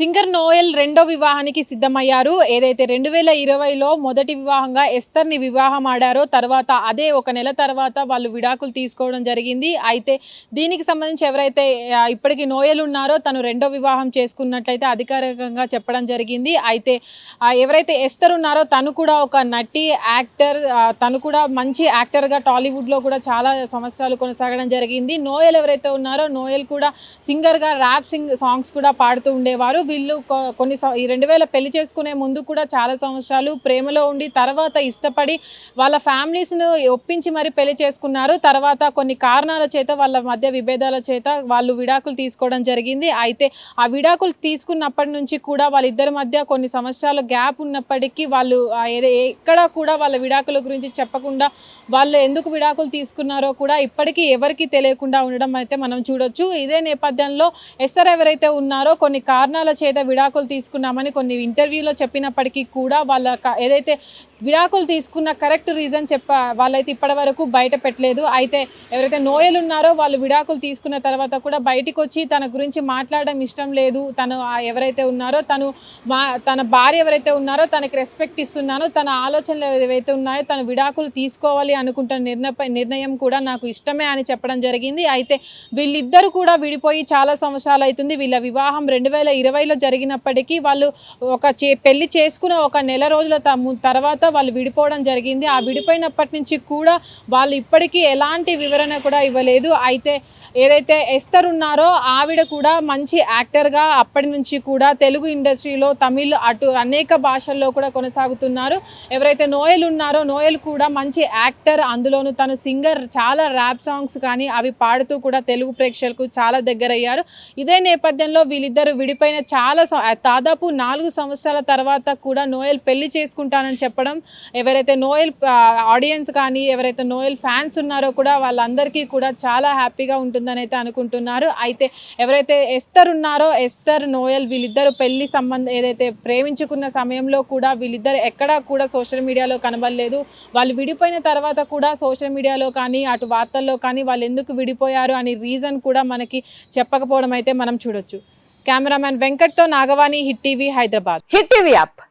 Singer Noel రెండో వివాహానికి సిద్ధమయ్యారు. ఏదైతే రెండు వేల ఇరవైలో మొదటి వివాహంగా ఎస్తర్ని వివాహం ఆడారో తర్వాత అదే ఒక నెల తర్వాత వాళ్ళు విడాకులు తీసుకోవడం జరిగింది. అయితే దీనికి సంబంధించి ఎవరైతే ఇప్పటికీ ఇప్పటికి నోయల్ ఉన్నారో తను రెండో వివాహం చేసుకున్నట్లయితే అధికారికంగా చెప్పడం జరిగింది. అయితే ఎవరైతే ఎస్తర్ ఉన్నారో తను కూడా ఒక నటి యాక్టర్ తను కూడా మంచి యాక్టర్గా టాలీవుడ్లో కూడా చాలా సంవత్సరాలు కొనసాగడం జరిగింది. నోయల్ ఎవరైతే ఉన్నారో నోయల్ కూడా సింగర్గా ర్యాప్ సింగ్ సాంగ్స్ కూడా పాడుతూ ఉండేవారు. వీళ్ళు కొన్ని ఈ రెండు వేల పెళ్ళి చేసుకునే ముందు కూడా చాలా సంవత్సరాలు ప్రేమలో ఉండి తర్వాత ఇష్టపడి వాళ్ళ ఫ్యామిలీస్ను ఒప్పించి మరి పెళ్ళి చేసుకున్నారు. తర్వాత కొన్ని కారణాల చేత వాళ్ళ మధ్య విభేదాల చేత వాళ్ళు విడాకులు తీసుకోవడం జరిగింది. అయితే ఆ విడాకులు తీసుకున్నప్పటి నుంచి కూడా వాళ్ళిద్దరి మధ్య కొన్ని సంవత్సరాల గ్యాప్ ఉన్నప్పటికీ వాళ్ళు ఏదో ఎక్కడ ఎక్కడా కూడా వాళ్ళ విడాకుల గురించి చెప్పకుండా వాళ్ళు ఎందుకు విడాకులు తీసుకున్నారో కూడా ఇప్పటికీ ఎవరికీ తెలియకుండా ఉండడం అయితే మనం చూడొచ్చు. ఇదే నేపథ్యంలో ఎస్ఆర్ ఎవరైతే ఉన్నారో కొన్ని కారణాల చేత విడాకులు తీసుకున్నామని కొన్ని ఇంటర్వ్యూలో చెప్పినప్పటికీ కూడా వాళ్ళ ఏదైతే విడాకులు తీసుకున్న కరెక్ట్ రీజన్ చెప్ప వాళ్ళైతే ఇప్పటి వరకు బయట పెట్టలేదు. అయితే ఎవరైతే నోయలు ఉన్నారో వాళ్ళు విడాకులు తీసుకున్న తర్వాత కూడా బయటికి వచ్చి తన గురించి మాట్లాడడం ఇష్టం లేదు. తను ఎవరైతే ఉన్నారో తను మా తన భార్య ఎవరైతే ఉన్నారో తనకి రెస్పెక్ట్ ఇస్తున్నానో తన ఆలోచనలు ఏవైతే ఉన్నాయో తను విడాకులు తీసుకోవాలి అనుకుంటున్న నిర్ణయ నిర్ణయం కూడా నాకు ఇష్టమే అని చెప్పడం జరిగింది. అయితే వీళ్ళిద్దరు కూడా విడిపోయి చాలా సంవత్సరాలు అవుతుంది. వీళ్ళ వివాహం రెండు వేల ఇరవైలో జరిగినప్పటికీ వాళ్ళు ఒక చే పెళ్ళి చేసుకున్న ఒక నెల రోజుల తర్వాత వాళ్ళు విడిపోవడం జరిగింది. ఆ విడిపోయినప్పటి నుంచి కూడా వాళ్ళు ఇప్పటికీ ఎలాంటి వివరణ కూడా ఇవ్వలేదు. అయితే ఏదైతే ఎస్తర్ ఉన్నారో ఆవిడ కూడా మంచి యాక్టర్గా అప్పటి నుంచి కూడా తెలుగు ఇండస్ట్రీలో తమిళ్ అటు అనేక భాషల్లో కూడా కొనసాగుతున్నారు. ఎవరైతే నోయల్ ఉన్నారో నోయల్ కూడా మంచి యాక్టర్. అందులోనూ తను సింగర్ చాలా ర్యాప్ సాంగ్స్ కానీ అవి పాడుతూ కూడా తెలుగు ప్రేక్షకులకు చాలా దగ్గరయ్యారు. ఇదే నేపథ్యంలో వీళ్ళిద్దరు విడిపోయిన చాలా దాదాపు నాలుగు సంవత్సరాల తర్వాత కూడా నోయల్ పెళ్ళి చేసుకుంటానని చెప్పడం ఎవరైతే నోయల్ ఆడియన్స్ కానీ ఎవరైతే నోయల్ ఫ్యాన్స్ ఉన్నారో కూడా వాళ్ళందరికీ కూడా చాలా హ్యాపీగా ఉంటుందని అయితే అనుకుంటున్నారు. అయితే ఎవరైతే ఎస్తర్ ఉన్నారో ఎస్తర్ నోయల్ వీళ్ళిద్దరు పెళ్ళి సంబంధం ఏదైతే ప్రేమించుకున్న సమయంలో కూడా వీళ్ళిద్దరు ఎక్కడా కూడా సోషల్ మీడియాలో కనబడలేదు. వాళ్ళు విడిపోయిన తర్వాత కూడా సోషల్ మీడియాలో కానీ అటు వార్తల్లో కానీ వాళ్ళు ఎందుకు విడిపోయారు అనే రీజన్ కూడా మనకి చెప్పకపోవడం అయితే మనం చూడొచ్చు. Cameraman వెంకట్తో Nagavani hit TV Hyderabad. Hit TV app.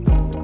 Bye.